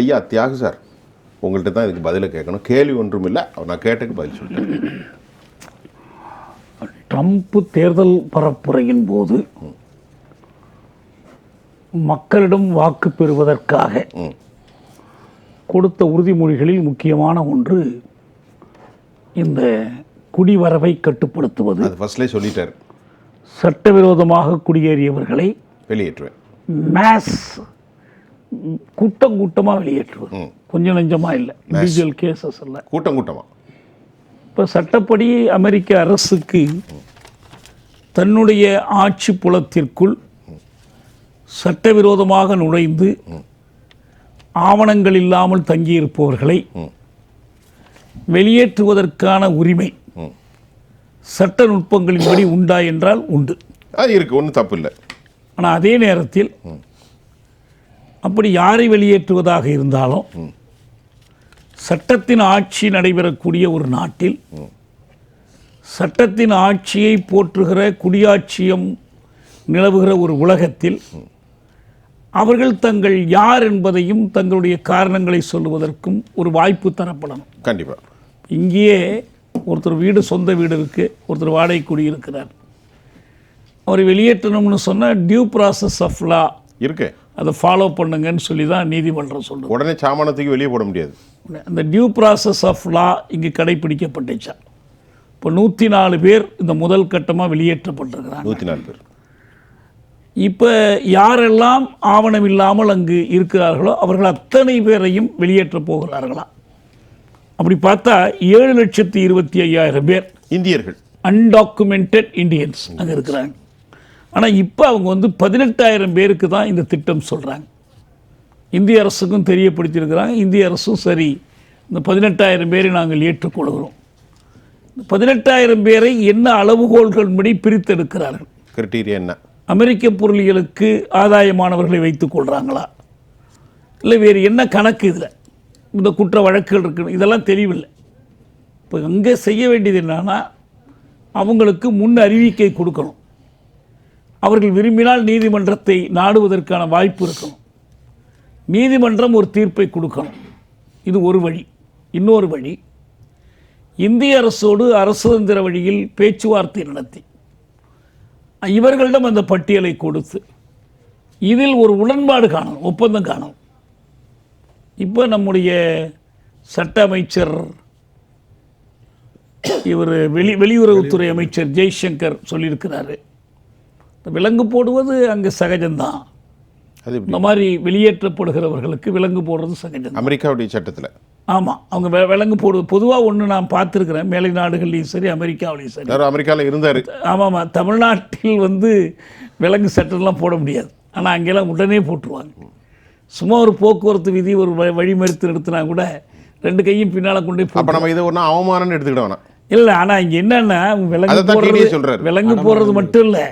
ஐயா தியாகு சார் உங்கள்கிட்ட தான் இதுக்கு பதிலை கேட்கணும். கேள்வி ஒன்றும் இல்லை நான் கேட்டதுக்கு பதில் சொல்லிட்டேன் ட்ரம்ப் தேர்தல் பரப்புரையின் போது மக்களிடம் வாக்கு பெறுவதற்காக. கொடுத்த உறுதிமொழிகளில் முக்கியமான ஒன்று இந்த குடிவரவை கட்டுப்படுத்துவது. அது ஃபர்ஸ்ட்லேயே சொல்லிட்டார். சட்டவிரோதமாக குடியேறியவர்களை வெளியேற்றுவேன். மேஸ் கூட்டம் கூட்டமாக வெளியேற்றுவது. கொஞ்சம் நெஞ்சமாக இல்லை. இண்டிவிஜுவல் கேசஸ் இல்லை. கூட்டம் கூட்டமா இப்போ சட்டப்படி அமெரிக்க அரசுக்கு தன்னுடைய ஆட்சி புலத்திற்குள் சட்டவிரோதமாக நுழைந்து ஆவணங்கள் இல்லாமல் தங்கியிருப்பவர்களை வெளியேற்றுவதற்கான உரிமை. சட்ட நுட்பங்களின்படி உண்டா என்றால் உண்டு. அது இருக்கு ஒன்றும் தப்பு இல்லை. ஆனால் அதே நேரத்தில் அப்படி யாரை வெளியேற்றுவதாக இருந்தாலும் சட்டத்தின் ஆட்சி நடைபெறக்கூடிய ஒரு நாட்டில் சட்டத்தின் ஆட்சியை போற்றுகிற குடியாட்சியம் நிலவுகிற ஒரு உலகத்தில் அவர்கள் தங்கள் யார் என்பதையும் தங்களுடைய காரணங்களை சொல்லுவதற்கும் ஒரு வாய்ப்பு தரப்படணும். கண்டிப்பா. இங்கேயே ஒருத்தர் வீடு சொந்த வீடு இருக்கு ஒருத்தர் வாடகை குடியிருக்கிறார் அவரை வெளியேற்றணும்னு சொன்னால் டியூ ப்ராசஸ் ஆஃப் லா இருக்கு. அதை ஃபாலோ பண்ணுங்கன்னு சொல்லி தான் நீதிமன்றம் சொல்லுது உடனே சாமானத்துக்கு வெளியே போட முடியாது. அந்த டியூ ப்ராசஸ் ஆஃப் லா இங்கு கடைபிடிக்கப்பட்டுச்சா இப்போ நூற்றி நாலு பேர் இந்த முதல் கட்டமாக வெளியேற்றப்பட்டிருக்கிறாங்க. நூற்றி நாலு பேர். இப்போ யாரெல்லாம் ஆவணம் இல்லாமல் அங்கு இருக்கிறார்களோ அவர்கள் அத்தனை பேரையும் வெளியேற்றப் போகிறார்களா? அப்படி பார்த்தா ஏழு லட்சத்தி இருபத்தி ஐயாயிரம் பேர் இந்தியர்கள். அன்டாக்குமெண்டட் இந்தியன்ஸ் அங்கே இருக்கிறாங்க. ஆனால் இப்போ அவங்க வந்து பதினெட்டாயிரம் பேருக்கு தான் இந்த திட்டம் சொல்கிறாங்க இந்திய அரசுக்கும் தெரியப்படுத்தியிருக்கிறாங்க. இந்திய அரசும் சரி இந்த பதினெட்டாயிரம் பேரை நாங்கள் ஏற்றுக்கொள்கிறோம். இந்த பதினெட்டாயிரம் பேரை என்ன அளவுகோல்களின்படி பிரித்தெடுக்கிறார்கள்? கிரிட்டீரியா என்ன? அமெரிக்க பொருளியலுக்கு ஆதாயமானவர்களை வைத்துக் கொள்கிறாங்களா இல்லை வேறு என்ன கணக்கு இதில்? இந்த குற்ற வழக்குகள் இருக்கு இதெல்லாம் தெளிவில்லை. இப்போ அங்கே செய்ய வேண்டியது என்னன்னா அவங்களுக்கு முன் அறிவிக்கை கொடுக்கணும். அவர்கள் விரும்பினால் நீதிமன்றத்தை நாடுவதற்கான வாய்ப்பு இருக்கணும் நீதிமன்றம் ஒரு தீர்ப்பை கொடுக்கணும். இது ஒரு வழி. இன்னொரு வழி இந்திய அரசோடு அரசுதந்திர வழியில் பேச்சுவார்த்தை நடத்தி இவர்களிடம் அந்த பட்டியலை கொடுத்து இதில் ஒரு உடன்பாடு காணணும் ஒப்பந்தம் காணணும். இப்போ நம்முடைய சட்ட அமைச்சர் இவர் வெளி வெளியுறவுத்துறை அமைச்சர் ஜெய்சங்கர் சொல்லியிருக்கிறாரு. விலங்கு போடுவது அங்கே சகஜம்தான். இந்த மாதிரி வெளியேற்றப்படுகிறவர்களுக்கு விலங்கு போடுறது சகஜம் அமெரிக்காவுடைய சட்டத்தில். ஆமாம் அவங்க விலங்கு போடுவது பொதுவாக ஒன்று நான் பார்த்துருக்குறேன் மேலை நாடுகள்லையும் சரி அமெரிக்காவிலையும் சரி. அமெரிக்காவில் இருந்தார். ஆமாம் தமிழ்நாட்டில் வந்து விலங்கு சட்டம்லாம் போட முடியாது. ஆனால் அங்கெல்லாம் உடனே போட்டுருவாங்க. சும்மா ஒரு போக்குவரத்து விதி ஒரு வழிமறித்து நிறுத்தினா கூட ரெண்டு கையும் பின்னால் கொண்டு போய் அப்போ நம்ம இதை ஒன்றும் அவமானம்னு எடுத்துக்கிட வேணாம். இல்லை ஆனால் இங்கே என்னன்னா விலங்கு போடுறது. விலங்கு போடுறது மட்டும் இல்லை.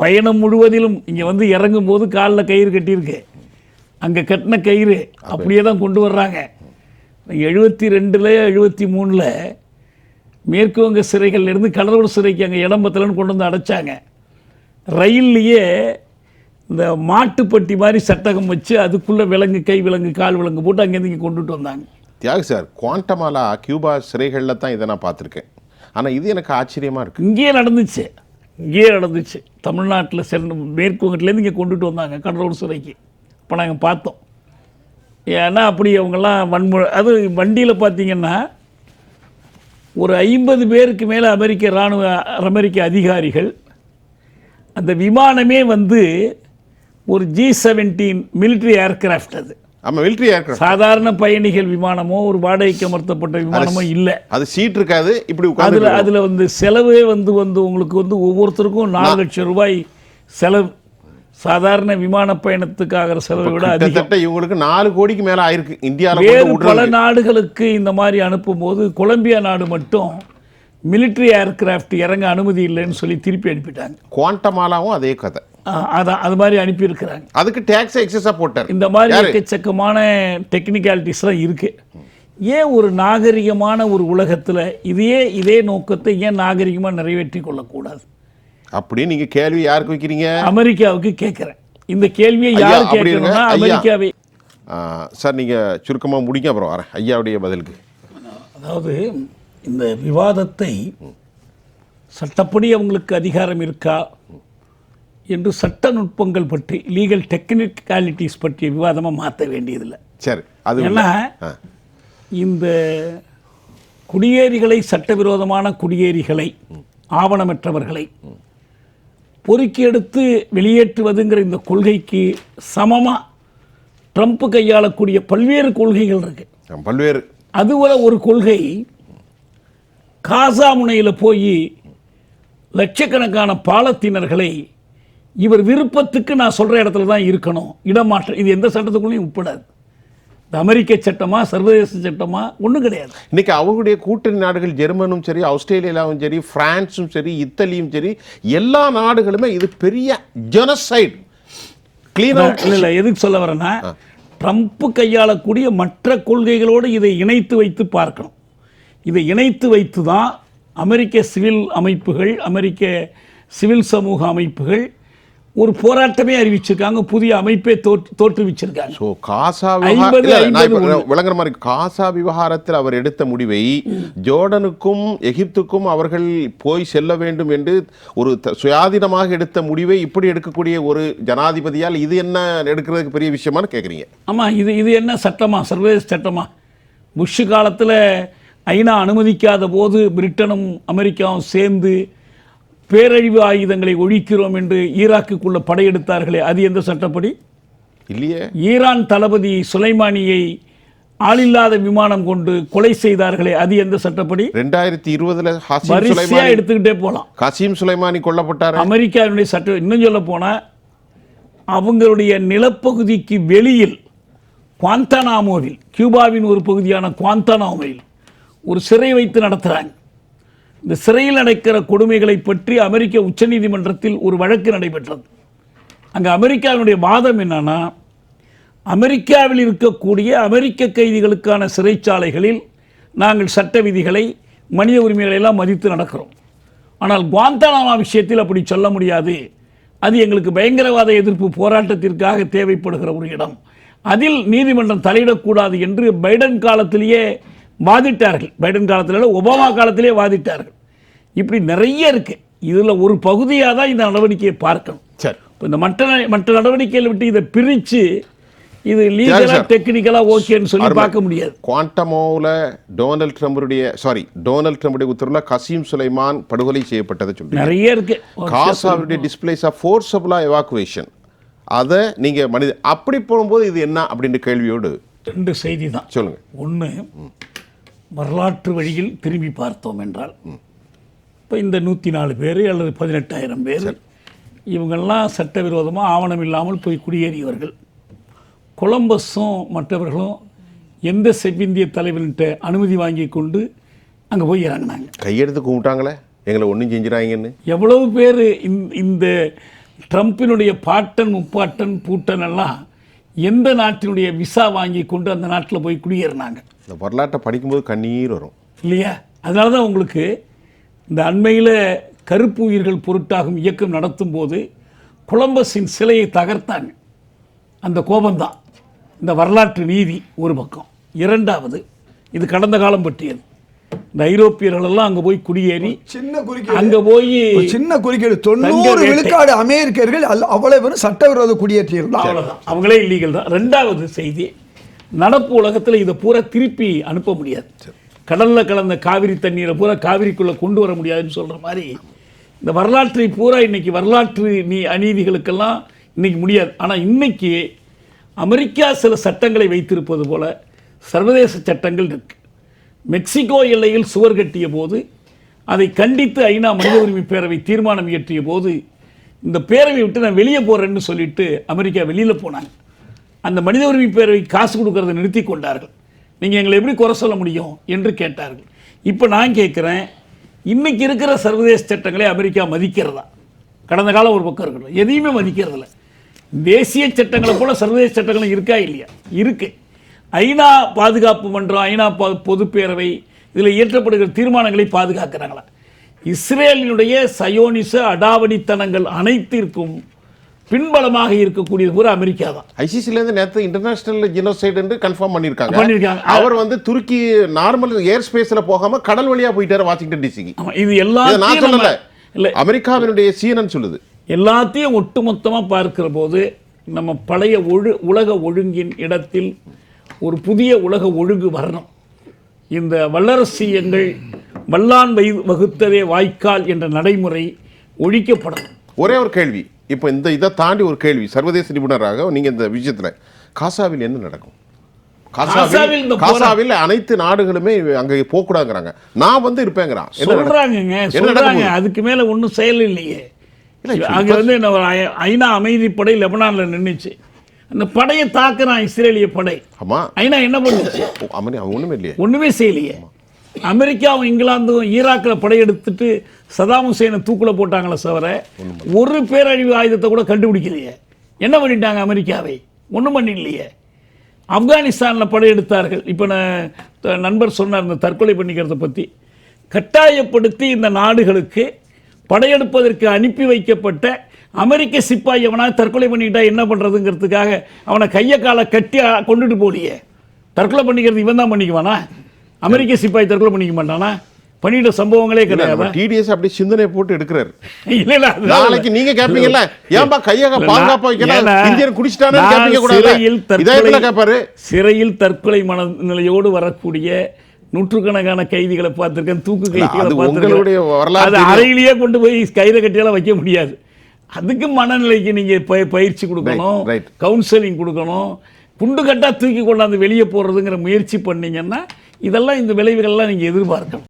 பயணம் முழுவதிலும் இங்கே வந்து இறங்கும் போது காலில் கயிறு கட்டியிருக்கு. அங்கே கட்டின கயிறு அப்படியே தான் கொண்டு வர்றாங்க. எழுபத்தி ரெண்டில் எழுபத்தி மூணில் மேற்கு வங்க சிறைகள்லேருந்து கடலூர் சிறைக்கு அங்கே இடம் பத்தலன்னு கொண்டு வந்து அடைச்சாங்க. ரயில்லையே இந்த மாட்டுப்பட்டி மாதிரி சட்டகம் வச்சு அதுக்குள்ளே விலங்கு கை விலங்கு கால் விலங்கு போட்டு அங்கேருந்து இங்கே கொண்டுட்டு வந்தாங்க. தியாகு சார் குவாண்டமாலா கியூபா சிறைகளில் தான் இதை நான் பார்த்துருக்கேன். ஆனால் இது எனக்கு ஆச்சரியமாக இருக்குது இங்கேயே நடந்துச்சு. இங்கேயே நடந்துச்சு. தமிழ்நாட்டில் சென்று மேற்கு வங்கத்துலேருந்து இங்கே கொண்டுட்டு வந்தாங்க கடலூர் சிறைக்கு. இப்போ நாங்கள் பார்த்தோம். ஏன்னா அப்படி அவங்கெல்லாம் வன்முறை அது வண்டியில் பார்த்திங்கன்னா ஒரு ஐம்பது பேருக்கு மேலே அமெரிக்க இராணுவ அமெரிக்க அதிகாரிகள் அந்த விமானமே வந்து ஒரு ஜி செவன்டீன் மிலிட்ரி ஏர்க்ராஃப்ட் அது. ஆமாம் மிலிட்ரி ஏர்க்ராஃப்ட் சாதாரண பயணிகள் விமானமோ ஒரு வாடகைக்கு அமர்த்தப்பட்ட விமானமோ இல்லை. அது சீட் இருக்காது இப்படி அதுல அதுல வந்து செலவே வந்து வந்து உங்களுக்கு வந்து ஒவ்வொருத்தருக்கும் நாலு லட்சம் ரூபாய் செலவு. சாதாரண விமான பயணத்துக்காகிற செலவை விட கிட்டத்தட்ட இவங்களுக்கு நாலு கோடிக்கு மேலே ஆயிருக்கு. இந்தியாவில் வேறு பல நாடுகளுக்கு இந்த மாதிரி அனுப்பும்போது கொலம்பியா நாடு மட்டும் military ஏர்கிராஃப்ட் இறங்க அனுமதி இல்லைன்னு சொல்லி திருப்பி அனுப்பிட்டாங்க. குவாண்டமாலாவும் அதே கதை. அதான் அது மாதிரி அனுப்பியிருக்கிறாங்க. அதுக்கு டேக்ஸ் எக்ஸஸாக போட்டார். இந்த மாதிரி? எக்கச்சக்கமான டெக்னிக்காலிட்டிஸ்லாம் இருக்கு. ஏன் ஒரு நாகரிகமான ஒரு உலகத்துல இதையே இதே நோக்கத்தை ஏன் நாகரிகமா நிறைவேற்றி கொள்ளக்கூடாது? அப்படி நீங்க கேள்வி யாருக்கு வைக்கிறீங்க? அமெரிக்காவுக்கு கேட்குறேன். இந்த கேள்வியை யார். கேட்கணும்னா. அமெரிக்காவை. சார் நீங்கள் சுருக்கமாக முடிங்க அப்புறம் வரேன். ஐயாவுடைய பதிலுக்கு. அதாவது இந்த விவாதத்தை சட்டப்படி அவங்களுக்கு அதிகாரம் இருக்கா? என்று சட்ட நுட்பங்கள் பற்றி லீகல் டெக்னிக்காலிட்டிஸ் பற்றிய விவாதமாக மாற்ற வேண்டியதில்லை. சரி அது ஏன்னா இந்த குடியேறிகளை சட்டவிரோதமான குடியேறிகளை ஆவணமற்றவர்களை பொறுக்கி எடுத்து வெளியேற்றுவதுங்கிற இந்த கொள்கைக்கு சமமாக ட்ரம்ப் கையாளக்கூடிய பல்வேறு கொள்கைகள் இருக்கு. பல்வேறு. அதுபோல ஒரு கொள்கை காசா முனையில் போய் லட்சக்கணக்கான பாலத்தினர்களை இவர் விருப்பத்துக்கு நான் சொல்கிற இடத்துல தான் இருக்கணும் இடமாற்றம் இது எந்த சட்டத்துக்குள்ளேயும் உட்படாது. இது அமெரிக்க சட்டமா சர்வதேச சட்டமா ஒன்றும் கிடையாது. இன்னைக்கு அவர்களுடைய கூட்டணி நாடுகள் ஜெர்மனும் சரி ஆஸ்திரேலியாவும் சரி பிரான்ஸும் சரி இத்தாலியும் சரி எல்லா நாடுகளுமே இது பெரிய ஜெனசைட் கிளீன் அவுட் இல்லை இல்லை எதுக்கு சொல்ல வரேன்னா ட்ரம்ப் கையாளக்கூடிய மற்ற கொள்கைகளோடு இதை இணைத்து வைத்து பார்க்கணும். இதை இணைத்து வைத்து தான் அமெரிக்க சிவில் அமைப்புகள் அமெரிக்க சிவில் சமூக அமைப்புகள் ஒரு போராட்டமே அறிவிச்சிருக்காங்க புதிய அமைப்பே தோற்று தோற்றுவிச்சிருக்காங்க. ஸோ காசா விளங்குற மாதிரி காசா விவகாரத்தில் அவர் எடுத்த முடிவை ஜோர்டனுக்கும் எகிப்துக்கும் அவர்கள் போய் செல்ல வேண்டும் என்று ஒரு சுயாதீனமாக எடுத்த முடிவை இப்படி எடுக்கக்கூடிய ஒரு ஜனாதிபதியால் இது என்ன எடுக்கிறதுக்கு பெரிய விஷயமான்னு கேட்குறீங்க ஆமாம் இது இது என்ன சட்டமா சர்வதேச சட்டமா? புஷ் காலத்தில் ஐநா அனுமதிக்காத போது பிரிட்டனும் அமெரிக்காவும் சேர்ந்து பேரழிவு ஆயுதங்களை ஒழிக்கிறோம் என்று ஈராக்குக்குள்ள படையெடுத்தார்களே அது எந்த சட்டப்படி? இல்லையே. ஈரான் தளபதி சுலைமானியை ஆளில்லாத விமானம் கொண்டு கொலை செய்தார்களே அது எந்த சட்டப்படி? ரெண்டாயிரத்தி இருபதுல வரிசையா எடுத்துக்கிட்டே போகலாம் கசீம் சுலைமானி கொல்லப்பட்டாரு. அமெரிக்காவினுடைய சட்டம் இன்னும் சொல்ல போனால் அவங்களுடைய நிலப்பகுதிக்கு வெளியில் குவாந்தனாமோவில் கியூபாவின் ஒரு பகுதியான குவாந்தனாமோவில் ஒரு சிறை வைத்து நடத்துகிறாங்க இந்த சிறையில் நடக்கிற கொடுமைகளை பற்றி அமெரிக்க உச்சநீதிமன்றத்தில் ஒரு வழக்கு நடைபெற்றது. அங்கே அமெரிக்காவினுடைய வாதம் என்னன்னா அமெரிக்காவில் இருக்கக்கூடிய அமெரிக்க கைதிகளுக்கான சிறைச்சாலைகளில் நாங்கள் சட்ட விதிகளை மனித உரிமைகளை எல்லாம் மதித்து நடக்கிறோம். ஆனால் குவாந்தானாமா விஷயத்தில் அப்படி சொல்ல முடியாது. அது எங்களுக்கு பயங்கரவாத எதிர்ப்பு போராட்டத்திற்காக தேவைப்படுகிற ஒரு இடம். அதில் நீதிமன்றம் தலையிடக்கூடாது என்று பைடன் காலத்திலேயே வாதிட்டார்கள். பைடன் காலத்தில் ஒபாமா காலத்திலே வாதிட்டார்கள். இப்படி நிறைய இருக்கு. இதில் ஒரு பகுதியாக தான் இந்த நடவடிக்கையை பார்க்கணும். சரி. இப்போ இந்த மற்ற மற்ற நடவடிக்கைகளை விட்டு இதை பிரித்து இது லீகலாக. டெக்னிக்கலாக ஓகேன்னு சொல்லி. பார்க்க முடியாது. குவாண்டமோவில் டொனால்ட் ட்ரம்புடைய சாரி டொனால்ட் ட்ரம்புடைய உத்தரவில் கசீம் சுலைமான் படுகொலை செய்யப்பட்டதை சொல்றீங்க நிறைய இருக்கு. காசாவுடைய டிஸ்பிளேஸ் ஆஃப் ஃபோர்ஸபுளாக எவாக்குவேஷன் அதை நீங்கள் மனித அப்படி போகும்போது இது என்ன அப்படின்ற கேள்வியோடு ரெண்டு செய்தி தான். சொல்லுங்க. ஒன்று வரலாற்று வழியில் திரும்பி பார்த்தோம் என்றால் இப்போ இந்த நூற்றி நாலு பேர் அல்லது பதினெட்டாயிரம் பேர் இவங்கெல்லாம் சட்டவிரோதமாக ஆவணம் இல்லாமல் போய் குடியேறியவர்கள். கொலம்பஸும் மற்றவர்களும் எந்த செவ்விந்திய தலைவர்கிட்ட அனுமதி வாங்கி கொண்டு அங்கே போய் இறங்கினாங்க. கையெடுத்து கும்பிட்டாங்களே? எங்களை ஒன்றும் செஞ்சிடாங்கன்னு எவ்வளவு பேர் இந்த ட்ரம்ப்பினுடைய பாட்டன் முப்பாட்டன் பூட்டன் எல்லாம் எந்த நாட்டினுடைய விசா வாங்கி கொண்டு அந்த நாட்டில் போய் குடியேறினாங்க. இந்த வரலாற்றை படிக்கும்போது கண்ணீர் வரும். இல்லையா? அதனால தான் உங்களுக்கு இந்த அண்மையில் கருப்பு உயிர்கள் பொருட்டாகும் இயக்கம் நடத்தும் போது கொலம்பஸின் சிலையை தகர்த்தாங்க. அந்த கோபம்தான். இந்த வரலாற்று நீதி ஒரு பக்கம். இரண்டாவது இது கடந்த காலம் பற்றியது. இந்த ஐரோப்பியர்கள் எல்லாம் அங்கே போய் குடியேறி சின்ன குறுக்கீடு. அங்கே போய் சின்ன குறுக்கீடு. தொண்ணூறு. விழுக்காடு அமெரிக்கர்கள் அவ்வளவு பேரும் சட்டவிரோத குடியேற்றியர்கள் தான் அவ்வளவுதான். அவங்களே இல்லீகல் தான். ரெண்டாவது செய்தி நடப்பு உலகத்தில் இதை பூரா திருப்பி அனுப்ப முடியாது. கடலில் கலந்த காவிரி தண்ணீரை பூரா காவிரிக்குள்ளே கொண்டு வர முடியாதுன்னு சொல்கிற மாதிரி இந்த வரலாற்றை பூரா இன்னைக்கு வரலாற்று நீ அநீதிகளுக்கெல்லாம் இன்றைக்கி முடியாது. ஆனால் இன்றைக்கி அமெரிக்கா சில சட்டங்களை வைத்திருப்பது போல் சர்வதேச சட்டங்கள் இருக்குது மெக்சிகோ எல்லையில் சுவர் கட்டிய போது அதை கண்டித்து ஐநா மனித உரிமை பேரவை தீர்மானம் இயற்றிய போது இந்த பேரவை விட்டு நான் வெளியே போகிறேன்னு சொல்லிட்டு அமெரிக்கா வெளியில் போனாங்க. அந்த மனித உரிமை பேரவை காசு கொடுக்கறதை நிறுத்தி கொண்டார்கள். நீங்கள் எங்களை எப்படி குறை சொல்ல முடியும் என்று கேட்டார்கள். இப்போ நான் கேட்குறேன் இன்னைக்கு இருக்கிற சர்வதேச சட்டங்களை அமெரிக்கா மதிக்கிறதா? கடந்த காலம் ஒரு பக்கம் இருக்கணும் எதையுமே மதிக்கிறதில்ல. தேசிய சட்டங்களை போல சர்வதேச சட்டங்களும் இருக்கா இல்லையா? இருக்கு. ஐநா பாதுகாப்பு மன்றம் ஐநா பா பொதுப்பேரவை இதில் இயற்றப்படுகிற தீர்மானங்களை பாதுகாக்கிறாங்களா? இஸ்ரேலினுடைய சயோனிச அடாவடித்தனங்கள் அனைத்திற்கும் பின்பலமாக இருக்கக்கூடியது பூரா அமெரிக்கா தான். ஐசிசில இருந்து நேத்து இன்டர்நேஷனல் ஜினோசைட் என்று கன்ஃபார்ம் பண்ணிருக்காங்க பண்ணியிருக்காங்க. அவர் வந்து துருக்கி நார்மல் ஏர் ஸ்பேஸ்ல போகாம கடல் வழியா போயிட்டாரு வாஷிங்டன் டிசிக்கு இது இதை நான் சொல்லல. இல்லை. அமெரிக்காவினுடைய CNN சொல்லுது. எல்லாத்தையும் ஒட்டுமொத்தமாக பார்க்கிற போது நம்ம பழைய ஒழு உலக ஒழுங்கின் இடத்தில் ஒரு புதிய உலக ஒழுங்கு வரணும். இந்த வல்லரசியங்கள் வல்லான் வகுத்ததே வாய்க்கால் என்ற நடைமுறை ஒழிக்கப்படணும். ஒரே ஒரு கேள்வி. இப்போ இந்த இதை தாண்டி ஒரு கேள்வி. சர்வதேச நிபுணராக நீங்க இந்த விஷயத்துல காசாவில் என்ன நடக்கும்? காசாவில் காசாவில் அனைத்து நாடுகளுமே அங்க போகக்கூடாதுங்கிறாங்க நான் வந்து இருப்பேங்கிறான் சொல்றாங்க நடக்கும்? அதுக்கு மேல ஒன்றும் செயல் இல்லையே. இல்லை, அங்க வந்து என்ன ஒரு ஐநா அமைதிப்படை லெபனான்ல நின்னுச்சு. அந்த படையை தாக்குறான் இஸ்ரேலிய படை. ஆமா. ஐநா என்ன பண்ணுச்சு? ஒண்ணுமே இல்லையே. ஒண்ணுமே செய்யலையே. அமெரிக்காவும் இங்கிலாந்தும் ஈராக்கில் படையெடுத்துட்டு சதாம் ஹுசேனை தூக்குல போட்டாங்களே தவிர ஒரு பேரழிவு ஆயுதத்தை கூட கண்டுபிடிக்கலையே. என்ன பண்ணிட்டாங்க அமெரிக்காவை? ஒன்றும் பண்ணிடலையே. ஆப்கானிஸ்தானில் படையெடுத்தார்கள். இப்போ நான் நண்பர் சொன்னார் இந்த தற்கொலை பண்ணிக்கிறத பற்றி கட்டாயப்படுத்தி இந்த நாடுகளுக்கு படையெடுப்பதற்கு அனுப்பி வைக்கப்பட்ட அமெரிக்க சிப்பாய் எவனா தற்கொலை பண்ணிக்கிட்டா என்ன பண்ணுறதுங்கிறதுக்காக அவனை கையை காலை கட்டி கொண்டுட்டு போலியே. தற்கொலை பண்ணிக்கிறது இவன் தான் பண்ணிக்குவானா? அமெரிக்க சிப்பாய் தற்கொலை பண்ணிக்க மாட்டானா? பண்ணிட்ட சம்பவங்களே கிடையாதா. டிடிஎஸ் அப்படி சிந்தனை போட்டு எடுக்கிறாரு. இல்ல நாளைக்கு நீங்க கேட்பீங்கல்ல ஏன்பா கையாக பாதுகாப்பா வைக்கணும்? ஏன்னா, இந்தியன் குடிச்சிட்டானு கேட்பீங்க கூடாது? சிறையில் இதயத்துல தற்கொலை கேட்பாரு சிறையில் தற்கொலை மனநிலையோடு வரக்கூடிய நூற்றுக்கணக்கான கைதிகளை பார்த்திருக்கேன் தூக்கு கைதிகளை. உங்களுடைய வரலாறு. அறையிலேயே கொண்டு போய் கையில கட்டியெல்லாம் வைக்க முடியாது. அதுக்கு மனநிலைக்கு நீங்க பய- பயிற்சி கொடுக்கணும். கவுன்சிலிங் கொடுக்கணும். குண்டு கட்டா தூக்கி கொண்டாந்து வெளியே போடுறதுங்கிற முயற்சி பண்ணீங்கன்னா இதெல்லாம் இந்த விளைவுகள்லாம் நீங்கள் எதிர்பார்க்கணும்